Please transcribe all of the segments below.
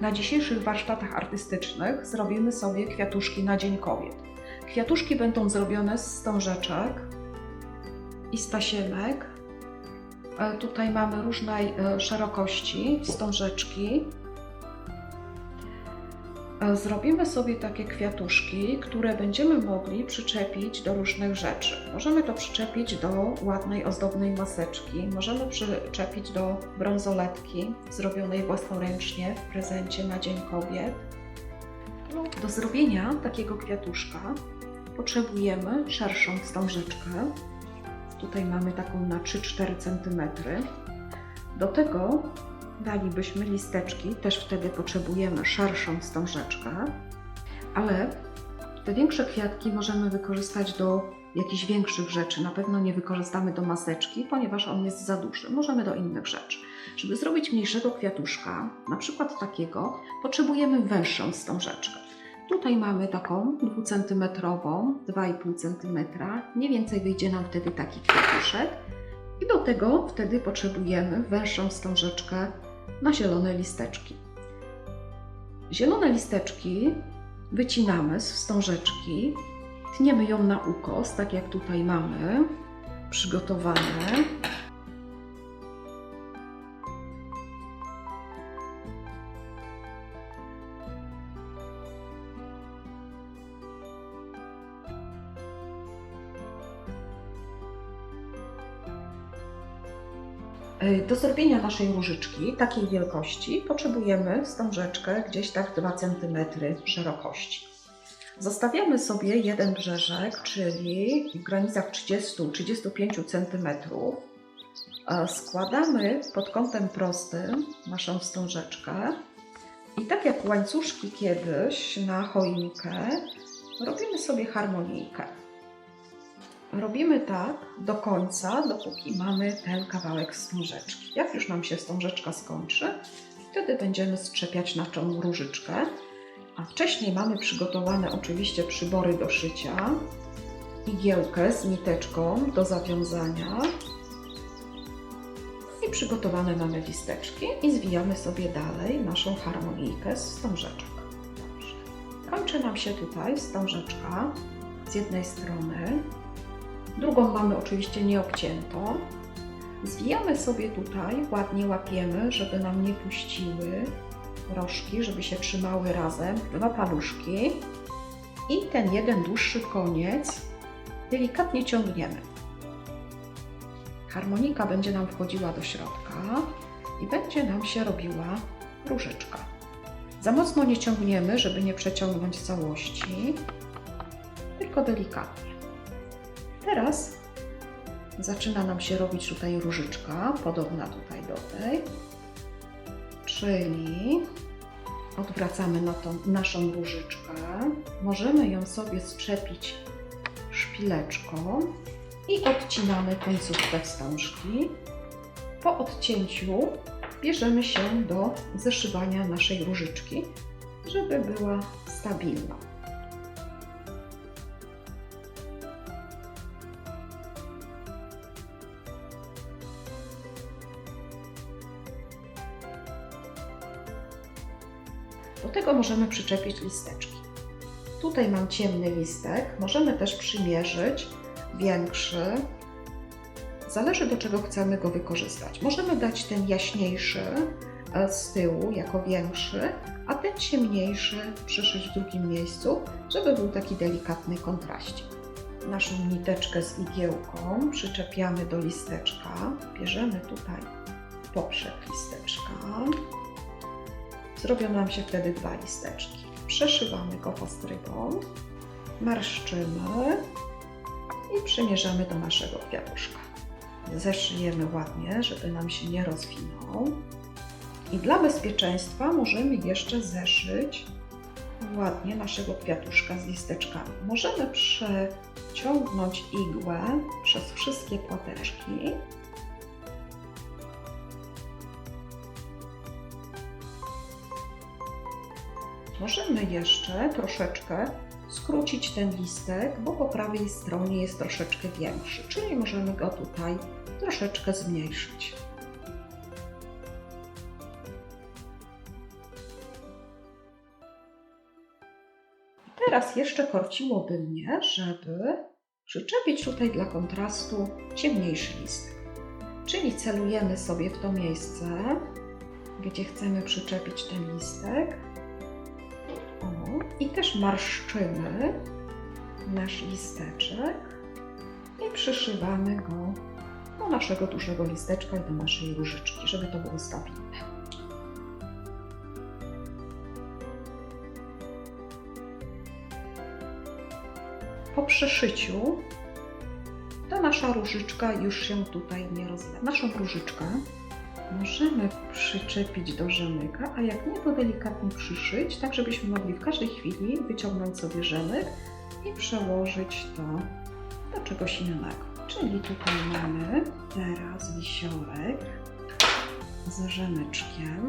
Na dzisiejszych warsztatach artystycznych zrobimy sobie kwiatuszki na Dzień Kobiet. Kwiatuszki będą zrobione z wstążeczek i z tasiemek. E, Tutaj mamy różnej e, szerokości wstążeczki. Zrobimy sobie takie kwiatuszki, które będziemy mogli przyczepić do różnych rzeczy. Możemy to przyczepić do ładnej, ozdobnej maseczki, możemy przyczepić do brązoletki zrobionej własnoręcznie w prezencie na Dzień Kobiet. Do zrobienia takiego kwiatuszka potrzebujemy szerszą wstążeczkę. Tutaj mamy taką na 3-4 cm. Do tego dalibyśmy listeczki, też wtedy potrzebujemy szerszą wstążeczkę, ale te większe kwiatki możemy wykorzystać do jakichś większych rzeczy. Na pewno nie wykorzystamy do maseczki, ponieważ on jest za duży. Możemy do innych rzeczy. Żeby zrobić mniejszego kwiatuszka, na przykład takiego, potrzebujemy węższą wstążeczkę. Tutaj mamy taką 2 cm, 2,5 cm. Mniej więcej wyjdzie nam wtedy taki kwiatuszek. I do tego wtedy potrzebujemy węższą wstążeczkę na zielone listeczki. Zielone listeczki wycinamy z wstążeczki, tniemy ją na ukos, tak jak tutaj mamy przygotowane. Do zrobienia naszej różyczki takiej wielkości potrzebujemy wstążeczkę gdzieś tak 2 cm szerokości. Zostawiamy sobie jeden brzeżek, czyli w granicach 30-35 cm. E, Składamy pod kątem prostym naszą wstążeczkę i tak jak łańcuszki kiedyś na choinkę, robimy sobie harmonijkę. Robimy tak do końca, dopóki mamy ten kawałek wstążeczki. Jak już nam się wstążeczka skończy, wtedy będziemy strzepiać naszą różyczkę. A wcześniej mamy przygotowane oczywiście przybory do szycia, igiełkę z niteczką do zawiązania i przygotowane mamy listeczki i zwijamy sobie dalej naszą harmonijkę z wstążeczek. Dobrze. Kończy nam się tutaj wstążeczka z jednej strony, Drugą mamy oczywiście nieobciętą. Zwijamy sobie tutaj, ładnie łapiemy, żeby nam nie puściły rożki, żeby się trzymały razem, dwa paluszki. I ten jeden dłuższy koniec delikatnie ciągniemy. Harmonika będzie nam wchodziła do środka i będzie nam się robiła różyczka. Za mocno nie ciągniemy, żeby nie przeciągnąć całości, tylko delikatnie. Teraz zaczyna nam się robić tutaj różyczka, podobna tutaj do tej. Czyli odwracamy na tą naszą różyczkę. Możemy ją sobie strzepić szpileczką i odcinamy końcówkę wstążki. Po odcięciu bierzemy się do zeszywania naszej różyczki, żeby była stabilna. Tego możemy przyczepić listeczki. Tutaj mam ciemny listek, możemy też przymierzyć większy. Zależy do czego chcemy go wykorzystać. Możemy dać ten jaśniejszy e, z tyłu jako większy, a ten ciemniejszy przyszyć w drugim miejscu, żeby był taki delikatny kontraścik. Naszą niteczkę z igiełką przyczepiamy do listeczka. Bierzemy tutaj poprzek listeczka. Zrobią nam się wtedy dwa listeczki. Przeszywamy go pastrygą, marszczymy i przymierzamy do naszego kwiatuszka. Zeszyjemy ładnie, żeby nam się nie rozwinął. I dla bezpieczeństwa możemy jeszcze zeszyć ładnie naszego kwiatuszka z listeczkami. Możemy przeciągnąć igłę przez wszystkie płateczki Możemy jeszcze troszeczkę skrócić ten listek, bo po prawej stronie jest troszeczkę większy, czyli możemy go tutaj troszeczkę zmniejszyć. Teraz jeszcze korciłoby mnie, żeby przyczepić tutaj dla kontrastu ciemniejszy listek. Czyli celujemy sobie w to miejsce, gdzie chcemy przyczepić ten listek o, I też marszczymy nasz listeczek i przyszywamy go do naszego dużego listeczka i do naszej różyczki, żeby to było stabilne. Po przeszyciu ta nasza różyczka już się tutaj nie rozlewa. Naszą różyczkę możemy przyczepić do rzemyka, a jak nie, to delikatnie przyszyć, tak żebyśmy mogli w każdej chwili wyciągnąć sobie rzemyk i przełożyć to do czegoś innego. Czyli tutaj mamy teraz wisiorek z rzemyczkiem.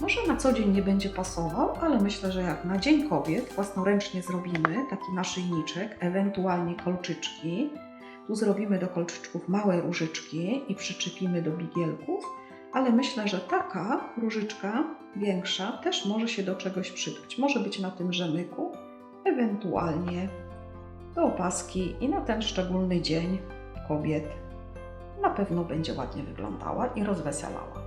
Może na co dzień nie będzie pasował, ale myślę, że jak na Dzień Kobiet własnoręcznie zrobimy taki naszyjniczek, ewentualnie kolczyczki. Tu zrobimy do kolczyczków małe różyczki i przyczepimy do bigielków, ale myślę, że taka różyczka większa też może się do czegoś przydać. Może być na tym rzemyku, ewentualnie do opaski i na ten szczególny dzień kobiet na pewno będzie ładnie wyglądała i rozweselała.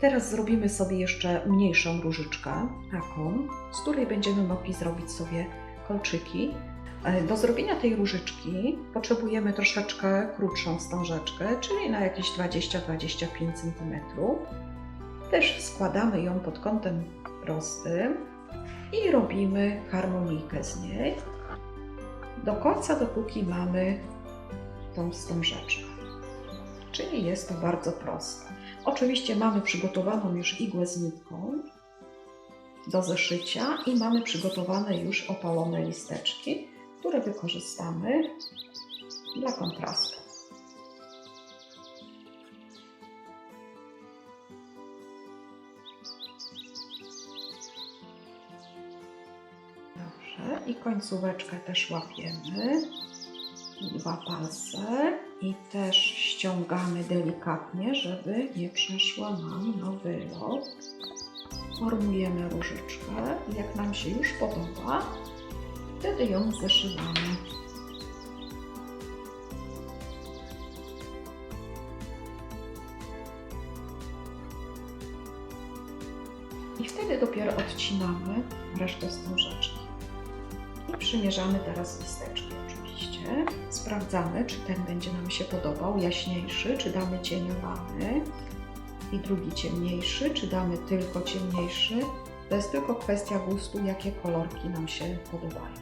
Teraz zrobimy sobie jeszcze mniejszą różyczkę, taką, z której będziemy mogli zrobić sobie kolczyki. E, Do zrobienia tej różyczki potrzebujemy troszeczkę krótszą wstążeczkę, czyli na jakieś 20-25 cm. Też składamy ją pod kątem prostym i robimy harmonijkę z niej do końca, dopóki mamy tą wstążeczkę. Czyli jest to bardzo proste. Oczywiście mamy przygotowaną już igłę z nitką do zeszycia i mamy przygotowane już opalone listeczki, które wykorzystamy dla kontrastu. Dobrze, i końcóweczkę też łapiemy. Dwa palce i też ściągamy delikatnie, żeby nie przeszła nam na wylot. Formujemy różyczkę jak nam się już podoba, wtedy ją zeszywamy. I wtedy dopiero odcinamy resztę wstążeczki. I przymierzamy teraz listeczki oczywiście. Sprawdzamy, czy ten będzie nam się podobał, jaśniejszy, czy damy cieniowany. I drugi ciemniejszy, czy damy tylko ciemniejszy. To jest tylko kwestia gustu, jakie kolorki nam się podobają.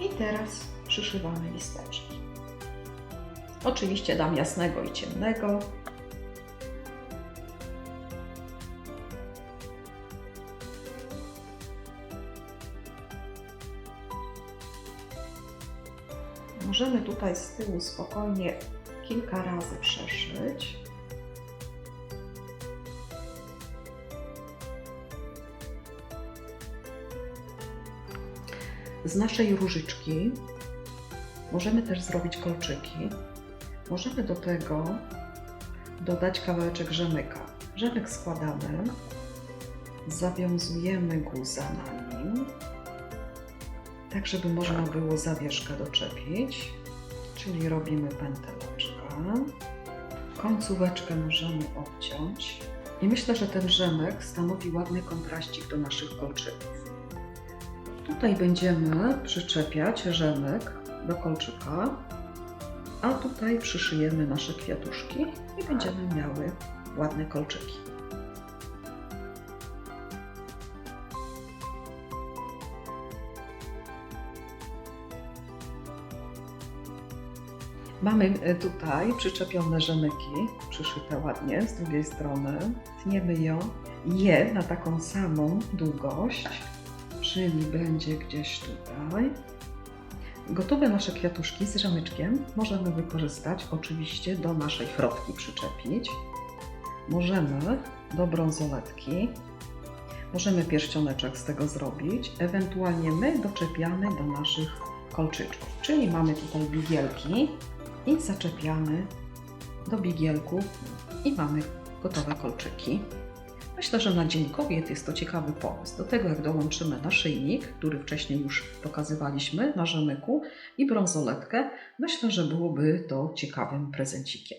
I teraz przyszywamy listeczki. Oczywiście dam jasnego i ciemnego. Możemy tutaj z tyłu spokojnie kilka razy przeszyć. Z naszej różyczki możemy też zrobić kolczyki. Możemy do tego dodać kawałeczek rzemyka. Rzemyk składamy, zawiązujemy guza na nim, tak żeby można było zawieszkę doczepić, czyli robimy pęteleczkę. Końcóweczkę możemy obciąć i myślę, że ten rzemek stanowi ładny kontraścik do naszych kolczyków. Tutaj będziemy przyczepiać rzemek do kolczyka, a tutaj przyszyjemy nasze kwiatuszki i będziemy miały ładne kolczyki. Mamy e, tutaj przyczepione rzemyki, przyszyte ładnie z drugiej strony. Tniemy ją, je na taką samą długość, czyli będzie gdzieś tutaj. Gotowe nasze kwiatuszki z rzemyczkiem możemy wykorzystać oczywiście do naszej frotki przyczepić. Możemy do brązoletki. Możemy pierścioneczek z tego zrobić. Ewentualnie my doczepiamy do naszych kolczyczków. Czyli mamy tutaj bigielki i zaczepiamy do bigielku i mamy gotowe kolczyki. Myślę, że na Dzień Kobiet jest to ciekawy pomysł. Do tego jak dołączymy naszyjnik, który wcześniej już pokazywaliśmy na rzemyku i brązoletkę, myślę, że byłoby to ciekawym prezencikiem.